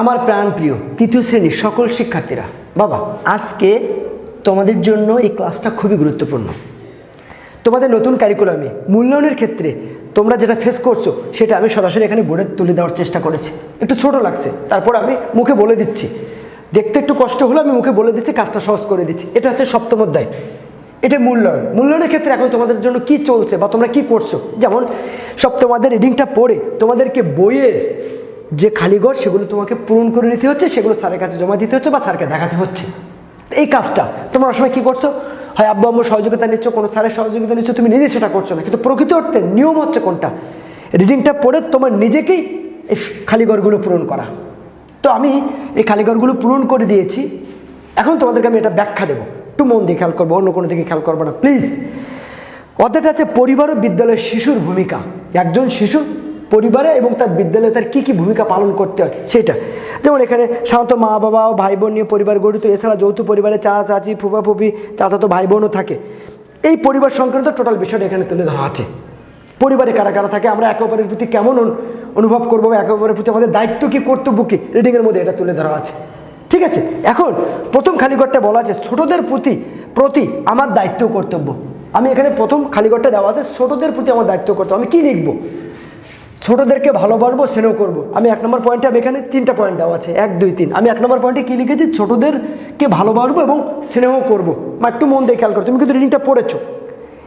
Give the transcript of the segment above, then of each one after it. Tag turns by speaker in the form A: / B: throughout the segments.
A: আমার প্রাণপ্রিয় তৃতীয় শ্রেণির সকল শিক্ষার্থীরা, বাবা, আজকে তোমাদের জন্য এই ক্লাসটা খুবই গুরুত্বপূর্ণ। তোমাদের নতুন কারিকুলামে মূল্যায়নের ক্ষেত্রে তোমরা যেটা ফেস করছ, সেটা আমি সরাসরি এখানে বোর্ডে তুলে দেওয়ার চেষ্টা করেছি। একটু ছোট লাগছে, তারপর আমি মুখে বলে দিচ্ছি। দেখতে একটু কষ্ট হলো আমি মুখে বলে দিচ্ছি, কাজটা সহজ করে দিচ্ছি। এটা হচ্ছে সপ্তম অধ্যায়। এটা মূল্যায়ন। মূল্যায়নের ক্ষেত্রে এখন তোমাদের জন্য কি চলছে বা তোমরা কি করছ? যেমন সপ্তম অধ্যায়ের রিডিংটা পড়ে তোমাদেরকে বইয়ের যে খালিঘর সেগুলো তোমাকে পূরণ করে নিতে হচ্ছে, সেগুলো স্যারের কাছে জমা দিতে হচ্ছে বা স্যারকে দেখাতে হচ্ছে। এই কাজটা, তোমরা সময় কি করছ? হয় আব্বু আম্মুর সহযোগিতা নিচ্ছ, কোনো স্যারের সহযোগিতা নিচ্ছ, তুমি নিজে সেটা করছ না। কিন্তু প্রকৃত অর্থে নিয়ম হচ্ছে কোনটা? রিডিংটা পড়ে তোমার নিজেকেই এই খালিঘরগুলো পূরণ করা। তো আমি এই খালিঘরগুলো পূরণ করে দিয়েছি। এখন তোমাদেরকে আমি এটা ব্যাখ্যা দেবো। একটু মন দিয়ে খেয়াল করব, অন্য কোনো দিকে খেয়াল করব না। প্লিজ অধ্যায়টা আছে পরিবার ও বিদ্যালয়ের শিশুর ভূমিকা। একজন শিশু পরিবারে এবং তার বিদ্যালয়ে তার কী কী ভূমিকা পালন করতে হয় সেটা। যেমন এখানে সাধারণত মা বাবা ও ভাই বোন নিয়ে পরিবার গঠিত এছাড়া যৌথ পরিবারে চাচা চাচি ফুপা ফুপি চাচাতো ভাই বোনও থাকে। এই পরিবার সংক্রান্ত টোটাল বিষয়টা এখানে তুলে ধরা আছে। পরিবারে কারা কারা থাকে, আমরা একে অপরের প্রতি কেমন অনুভব করব একে অপরের প্রতি আমাদের দায়িত্ব কী, কর্তব্য কী রিডিংয়ের মধ্যে এটা তুলে ধরা আছে। ঠিক আছে? এখন প্রথম খালিঘরটা বলা আছে, ছোটদের প্রতি প্রতি আমার দায়িত্ব কর্তব্য। আমি এখানে প্রথম খালিঘরটা দেওয়া আছে, ছোটদের প্রতি আমার দায়িত্ব কর্তব্য। আমি কি লিখব? ছোটদেরকে ভালোবাসবো স্নেহ করব। আমি এক নম্বর পয়েন্টে আমি এখানে তিনটা পয়েন্ট দেওয়া আছে, এক, দুই, তিন। আমি এক নম্বর পয়েন্টে কী লিখেছি? ছোটদেরকে ভালোবাসবো এবং স্নেহ করব। মা, একটু মন দিয়ে খেয়াল করো, তুমি কিন্তু রিডিংটা পড়েছো।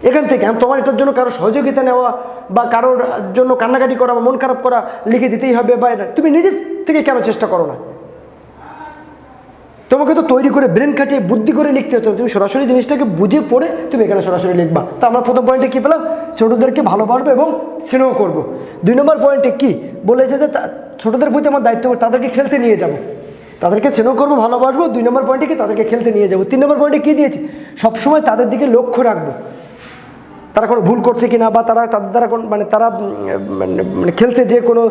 A: এখান থেকে আমি তোমার এটার জন্য কারও সহযোগিতা নেওয়া বা কারোর জন্য কান্নাকাটি করা বা মন খারাপ করা লিখে দিতেই হবে বা এটা। তুমি নিজের থেকে কেন চেষ্টা করো না? তোমাকে তো তৈরি করে ব্রেন খাটিয়ে বুদ্ধি করে লিখতে হচ্ছে। তুমি সরাসরি জিনিসটাকে বুঝে পড়ে তুমি এখানে সরাসরি লিখবা। তা আমরা প্রথম পয়েন্টে কী পেলাম? ছোটোদেরকে ভালোবাসবো এবং স্নেহ করব। দুই নম্বর পয়েন্টে কী? বলেছে যে ছোটোদের ছোটদের প্রতি আমার দায়িত্ব, তাদেরকে খেলতে নিয়ে যাব। তাদেরকে স্নেহ করব, ভালোবাসবো। দুই নম্বর পয়েন্টে কি? তাদেরকে খেলতে নিয়ে যাব। তিন নম্বর পয়েন্টে কী দিয়েছি? সবসময় তাদের দিকে লক্ষ্য রাখব। তারা কোনো ভুল করছে কিনা বা তারা তাদের দ্বারা কোন মানে তারা মানে মানে খেলতে যে কোনো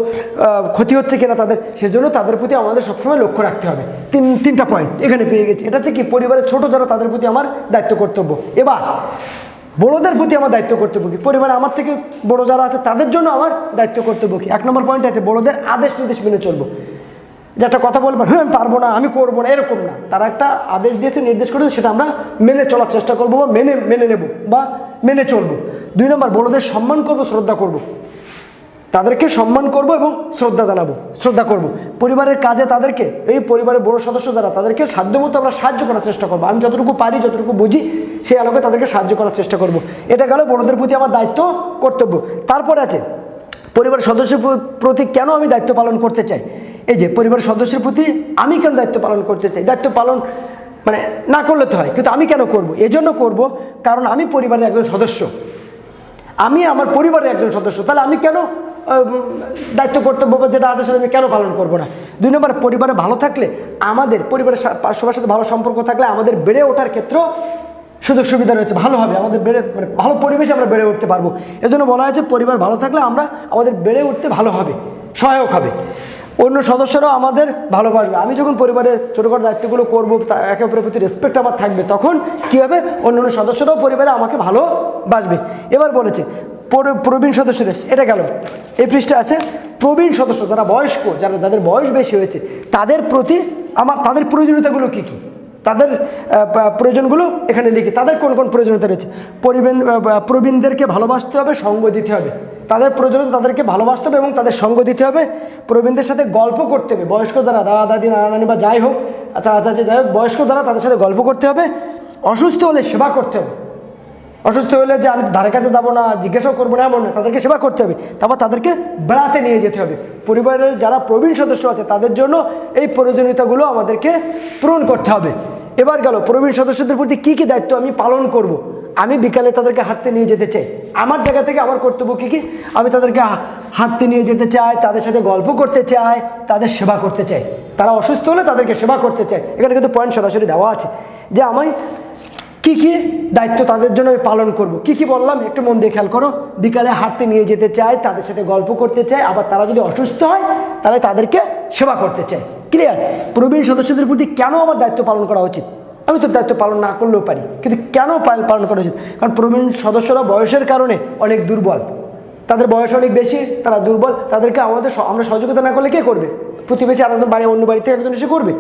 A: ক্ষতি হচ্ছে কিনা তাদের, সেজন্য তাদের প্রতি আমাদের সবসময় লক্ষ্য রাখতে হবে। তিন, তিনটা পয়েন্ট এখানে পেয়ে গেছি। এটা হচ্ছে কি? পরিবারের ছোট যারা, তাদের প্রতি আমার দায়িত্ব কর্তব্য। এবার, বড়োদের প্রতি আমার দায়িত্ব কর্তব্য কি? পরিবারে আমার থেকে বড় যারা আছে, তাদের জন্য আমার দায়িত্ব কর্তব্য কি? এক নম্বর পয়েন্ট আছে, বড়োদের আদেশ নির্দেশ মেনে চলবো। যে একটা কথা বলবেন হ্যাঁ আমি পারব না, আমি করব না, এরকম না তারা একটা আদেশ দিয়েছে, নির্দেশ করেছে, সেটা আমরা মেনে চলার চেষ্টা করব বা মেনে মেনে নেব বা মেনে চলবো দুই নম্বর, বড়দের সম্মান করব, শ্রদ্ধা করব। তাদেরকে সম্মান করব এবং শ্রদ্ধা জানাব, শ্রদ্ধা করব। পরিবারের কাজে তাদেরকে, এই পরিবারের বড় সদস্য যারা, তাদেরকে সাধ্যমতো আমরা সাহায্য করার চেষ্টা করব আমি যতটুকু পারি, যতটুকু বুঝি, সেই আলোকে তাদেরকে সাহায্য করার চেষ্টা করব। এটা গেল বড়দের প্রতি আমার দায়িত্ব, কর্তব্য তারপর আছে, পরিবারের সদস্যের প্রতি কেন আমি দায়িত্ব পালন করতে চাই এই যে পরিবারের সদস্যের প্রতি আমি কেন দায়িত্ব পালন করতে চাই? দায়িত্ব পালন মানে না করলে তো হয়, কিন্তু আমি কেন করব? এজন্য করব কারণ আমি পরিবারের একজন সদস্য। আমি আমার পরিবারের একজন সদস্য, তাহলে আমি কেন দায়িত্ব কর্তব্য যেটা আছে সেটা আমি কেন পালন করব না? দুই নম্বর, পরিবারে ভালো থাকলে আমাদের পরিবারের সবার সাথে ভালো সম্পর্ক থাকলে আমাদের বেড়ে ওঠার ক্ষেত্রেও সুযোগ সুবিধা রয়েছে, ভালো হবে। আমাদের বেড়ে মানে ভালো পরিবেশে আমরা বেড়ে উঠতে পারব। এজন্য বলা হয়েছে, পরিবার ভালো থাকলে আমরা আমাদের বেড়ে উঠতে ভালো হবে, সহায়ক হবে। অন্য সদস্যরাও আমাদের ভালোবাসবে। আমি যখন পরিবারের ছোটোখাটো দায়িত্বগুলো করব একে অপরের প্রতি রেসপেক্ট আমার থাকবে, তখন কী হবে? অন্য অন্য সদস্যরাও পরিবারে আমাকে ভালোবাসবে। এবার বলেছে, পর- প্রবীণ সদস্যদের এটা গেল। এই পৃষ্ঠে আছে, প্রবীণ সদস্য যারা বয়স্ক, যারা, যাদের বয়স বেশি হয়েছে, তাদের প্রতি আমার, তাদের প্রয়োজনীয়তাগুলো কী কী? তাদের প্রয়োজনগুলো এখানে লিখি। তাদের কোন কোন প্রয়োজনীয়তা রয়েছে? পরিবেন প্রবীণদেরকে ভালোবাসতে হবে, সঙ্গ দিতে হবে। তাদের প্রয়োজন আছে, তাদেরকে ভালোবাসতে হবে এবং তাদের সঙ্গ দিতে হবে। প্রবীণদের সাথে গল্প করতে হবে। বয়স্ক যারা, দাদা, দাদি, নানা, নানি বা যাই হোক আচ্ছা আচ্ছা আচ্ছা যাই হোক, বয়স্ক যারা, তাদের সাথে গল্প করতে হবে। অসুস্থ হলে সেবা করতে হবে। অসুস্থ হলে যে আমি ধারে কাছে যাব না, জিজ্ঞাসাও করব না, এমন না, তাদেরকে সেবা করতে হবে। তারপর তাদেরকে বেড়াতে নিয়ে যেতে হবে। পরিবারের যারা প্রবীণ সদস্য আছে, তাদের জন্য এই প্রয়োজনীয়তাগুলো আমাদেরকে পূরণ করতে হবে। এবার গেল, প্রবীণ সদস্যদের প্রতি কী কী দায়িত্ব আমি পালন করব। আমি বিকালে তাদেরকে হাঁটতে নিয়ে যেতে চাই। আমার জায়গা থেকে আমার কর্তব্য কী কী? আমি তাদেরকে হাঁটতে নিয়ে যেতে চাই, তাদের সাথে গল্প করতে চাই, তাদের সেবা করতে চাই। তারা অসুস্থ হলে তাদেরকে সেবা করতে চাই। এখানে কিন্তু পয়েন্ট সরাসরি দেওয়া আছে যে আমি কি কি দায়িত্ব তাদের জন্য আমি পালন করব। কি কি বললাম? একটু মন দিয়ে খেয়াল করো। বিকালে হাঁটতে নিয়ে যেতে চাই, তাদের সাথে গল্প করতে চাই, আবার তারা যদি অসুস্থ হয়, তাহলে তাদেরকে সেবা করতে চাই। ক্লিয়ার প্রবীণ সদস্যদের প্রতি কেন আমার দায়িত্ব পালন করা উচিত? আমি তো দায়িত্ব পালন না করলেও পারি। কিন্তু কেন পাল- পালন করা উচিত? কারণ প্রবীণ সদস্যরা বয়সের কারণে অনেক দুর্বল। তাদের বয়স অনেক বেশি, তারা দুর্বল। তাদেরকে আমাদের আমরা সহযোগিতা না করলে কে করবে? প্রতিবেশী আরেকজন বাড়ি, অন্য বাড়ি থেকে একজন এসে করবে?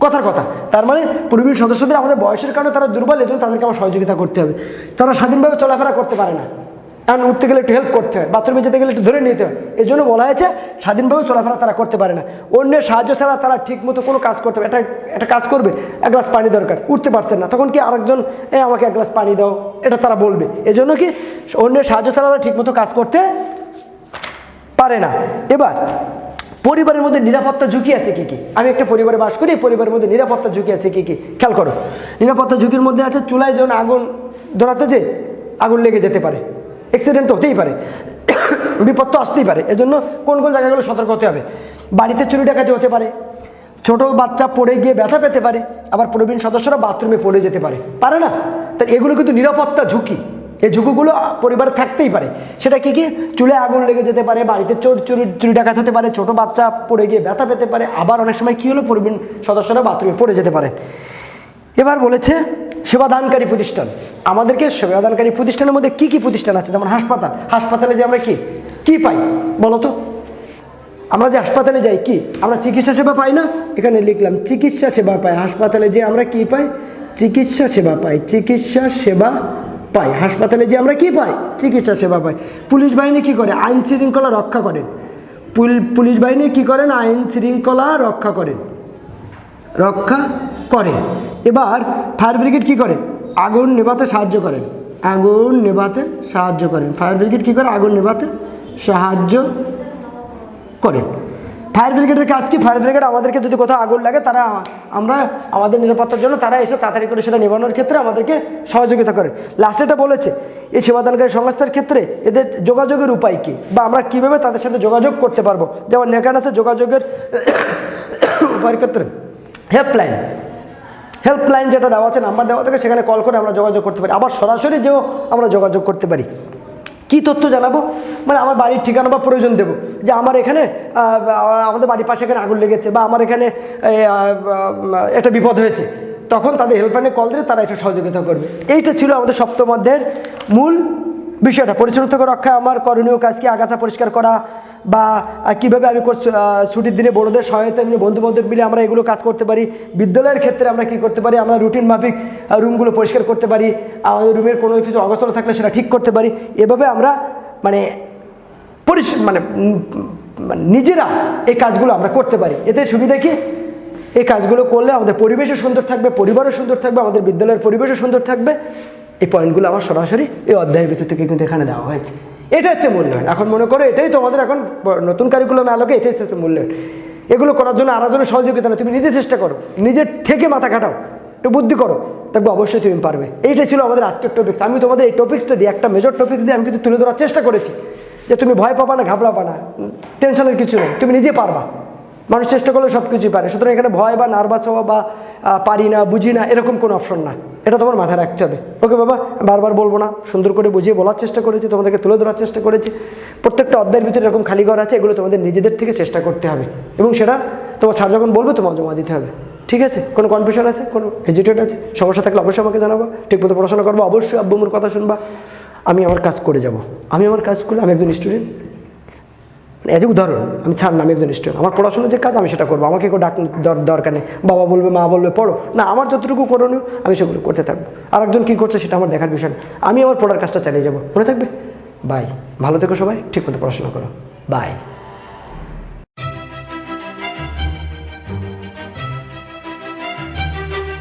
A: কথার কথা। তার মানে প্রবীণ সদস্যদের আমাদের বয়সের কারণে তারা দুর্বল, এজন্য তাদেরকে আমার সহযোগিতা করতে হবে। তারা স্বাধীনভাবে চলাফেরা করতে পারে না। কারণ উঠতে গেলে একটু হেল্প করতে হয় বাথরুমে যেতে গেলে একটু ধরে নিতে হয়। এই জন্য বলা হয়েছে, স্বাধীনভাবে চলাফেরা তারা করতে পারে না। অন্যের সাহায্য ছাড়া তারা ঠিক মতো কোনো কাজ করতে পারে একটা একটা কাজ করবে, এক গ্লাস পানি দরকার, উঠতে পারছেন না। তখন কি আরেকজন, এ, আমাকে এক গ্লাস পানি দাও। এটা তারা বলবে। এজন্য কি অন্যের সাহায্য ছাড়া তারা ঠিকমতো কাজ করতে পারে না। এবার, পরিবারের মধ্যে নিরাপত্তা ঝুঁকি আছে কি কি? আমি একটা পরিবারে বাস করি পরিবারের মধ্যে নিরাপত্তা ঝুঁকি আছে কি কি? খেয়াল করো। নিরাপত্তা ঝুঁকির মধ্যে আছে, চুলায় যখন আগুন ধরাতে যে, আগুন লেগে যেতে পারে। অ্যাক্সিডেন্ট তো হতেই পারে। বিপদ তো আসতেই পারে। এজন্য কোন কোন জায়গাগুলো সতর্ক হতে হবে। বাড়িতে চুরি ডাকাতি হতে পারে। ছোট বাচ্চা পড়ে গিয়ে ব্যথা পেতে পারে। আবার প্রবীণ সদস্যরা বাথরুমে পড়ে যেতে পারে। পারে না? তাই এগুলো কিন্তু নিরাপত্তা ঝুঁকি। এই ঝুঁকিগুলো পরিবারে থাকতেই পারে। সেটা কি কি? চুলে আগুন লেগে যেতে পারে, বাড়িতে চোর চুরি চুরি ডাকাত হতে পারে, ছোট বাচ্চা পড়ে গিয়ে ব্যথা পেতে পারে। আবার অনেক সময় কী হলো? প্রবীণ সদস্যরা বাথরুমে পড়ে যেতে পারে। এবার বলেছে সেবাদানকারী প্রতিষ্ঠান। আমাদেরকে সেবাদানকারী প্রতিষ্ঠানের মধ্যে কি কি প্রতিষ্ঠান আছে? যেমন হাসপাতাল। হাসপাতালে যে আমরা কি? কি পাই? বলো তো। আমরা যে হাসপাতালে যাই, কি? আমরা চিকিৎসা সেবা পাই না? এখানে লিখলাম, চিকিৎসা সেবা পাই। হাসপাতালে যে আমরা কি পাই? চিকিৎসা সেবা পাই। চিকিৎসা সেবা পাই। হাসপাতালে যে আমরা কি পাই? চিকিৎসা সেবা পাই। পুলিশ বাহিনী কি করে? আইন শৃঙ্খলা রক্ষা করেন পুল- পুলিশ বাহিনী কি করেন? আইন শৃঙ্খলা রক্ষা করেন। রক্ষা করে। এবার ফায়ার ব্রিগেড কী করে? আগুন নেভাতে সাহায্য করেন আগুন নেভাতে সাহায্য করেন ফায়ার ব্রিগেড কী করে? আগুন নেভাতে সাহায্য করেন ফায়ার ব্রিগেডের কাজ কি? ফায়ার ব্রিগেড আমাদেরকে যদি কোথাও আগুন লাগে, তারা আমরা আমাদের নিরাপত্তার জন্য তারা এসে তাড়াতাড়ি করে সেটা নেবানোর ক্ষেত্রে আমাদেরকে সহযোগিতা করে। লাস্টে এটা বলেছে, এই সেবাদানকারী সংস্থার ক্ষেত্রে এদের যোগাযোগের উপায় কী? বা আমরা কীভাবে তাদের সাথে যোগাযোগ করতে পারব? যেমন এখানে আছে যোগাযোগের উপায়ের ক্ষেত্রে হেল্পলাইন হেল্পলাইন যেটা দেওয়া আছে নাম্বার দেওয়া থাকে, সেখানে কল করে আমরা যোগাযোগ করতে পারি। আবার সরাসরি যেও আমরা যোগাযোগ করতে পারি। কি তথ্য জানাব? মানে আমার বাড়ির ঠিকানা বা প্রয়োজন দেবো। যে আমার এখানে আমাদের বাড়ির পাশে এখানে আগুন লেগেছে বা আমার এখানে একটা বিপদ হয়েছে। তখন তাদের হেল্পলাইনে কল দিলে তারা এটা সহযোগিতা করবে। এইটা ছিল আমাদের সপ্তম মূল বিষয়টা। পরিচ্ছন্নতা রক্ষায় আমার করণীয় কাজ কি? আগাছা পরিষ্কার করা বা কীভাবে আমি ছুটির দিনে বড়দের সহায়তা নিয়ে বন্ধু বান্ধব মিলে আমরা এগুলো কাজ করতে পারি। বিদ্যালয়ের ক্ষেত্রে আমরা কি করতে পারি? আমরা রুটিন মাফিক রুমগুলো পরিষ্কার করতে পারি। আমাদের রুমের কোনো কিছু অগোছল থাকলে সেটা ঠিক করতে পারি। এভাবে আমরা মানে পরিস মানে মানে নিজেরা এই কাজগুলো আমরা করতে পারি। এতে সুবিধা কি? এই কাজগুলো করলে আমাদের পরিবেশও সুন্দর থাকবে, পরিবারও সুন্দর থাকবে, আমাদের বিদ্যালয়ের পরিবেশও সুন্দর থাকবে। এই পয়েন্টগুলো আমার সরাসরি এই অধ্যায়ের ভিতর থেকে কিন্তু এখানে দেওয়া হয়েছে। এটা হচ্ছে মূল্যায়ন। এখন মনে করো এটাই তোমাদের এখন নতুন কারিকুলাম আলোকে এটাই হচ্ছে মূল্যায়ন। এগুলো করার জন্য আরেকজনের সহযোগিতা না তুমি নিজে চেষ্টা করো। নিজের থেকে মাথা খাটাও। একটু বুদ্ধি করো। দেখব অবশ্যই তুমি পারবে। এইটা ছিল আমাদের আজকের টপিক্স আমি তোমাদের এই টপিক্সটা দিয়ে, একটা মেজর টপিক্স দিয়ে আমি কিন্তু তুলে ধরার চেষ্টা করেছি। যে তুমি ভয় পাবা না, ঘাবড়াবা না। টেনশনের কিছু নেই। তুমি নিজে পারবা। মানুষ চেষ্টা করলে সব কিছুই পারে। সুতরাং এখানে ভয় বা নার্ভাস হওয়া বা পারি না, বুঝি না, এরকম কোনো অপশন না। এটা তোমার মাথায় রাখতে হবে। ওকে বাবা বারবার বলব না, সুন্দর করে বুঝিয়ে বলার চেষ্টা করেছি, তোমাদেরকে তুলে ধরার চেষ্টা করেছি। প্রত্যেকটা অধ্যায়ের ভিতরে এরকম খালি ঘর আছে, এগুলো তোমাদের নিজেদের থেকে চেষ্টা করতে হবে। এবং সেটা তোমার স্যার যখন বলবে, তোমার জমা দিতে হবে। ঠিক আছে? কোনো কনফিউশন আছে? কোনো হেজিটেট আছে? সমস্যা থাকলে অবশ্যই আমাকে জানাব। ঠিকমতো পড়াশোনা করব, অবশ্যই আব্বুমুর কথা শুনবা। আমি আমার কাজ করে যাব। আমি আমার কাজ করলে, আমি একজন স্টুডেন্ট এজ উদাহরণ আমি ছাড় না, আমি একজন স্টুডেন্ট আমার পড়াশোনার যে কাজ, আমি সেটা করব, আমাকে কেউ ডাক দরকার নেই, বাবা বলবে, মা বলবে, পড়ো। না, আমার যতটুকু করণীয়, আমি সেগুলো করতে থাকব। আর একজন কী করছে সেটা আমার দেখার বিষয় আমি আমার পড়ার কাজটা চালিয়ে যাব। মনে থাকবে? বাই ভালো থেকো সবাই, ঠিক মতো পড়াশোনা করো। বাই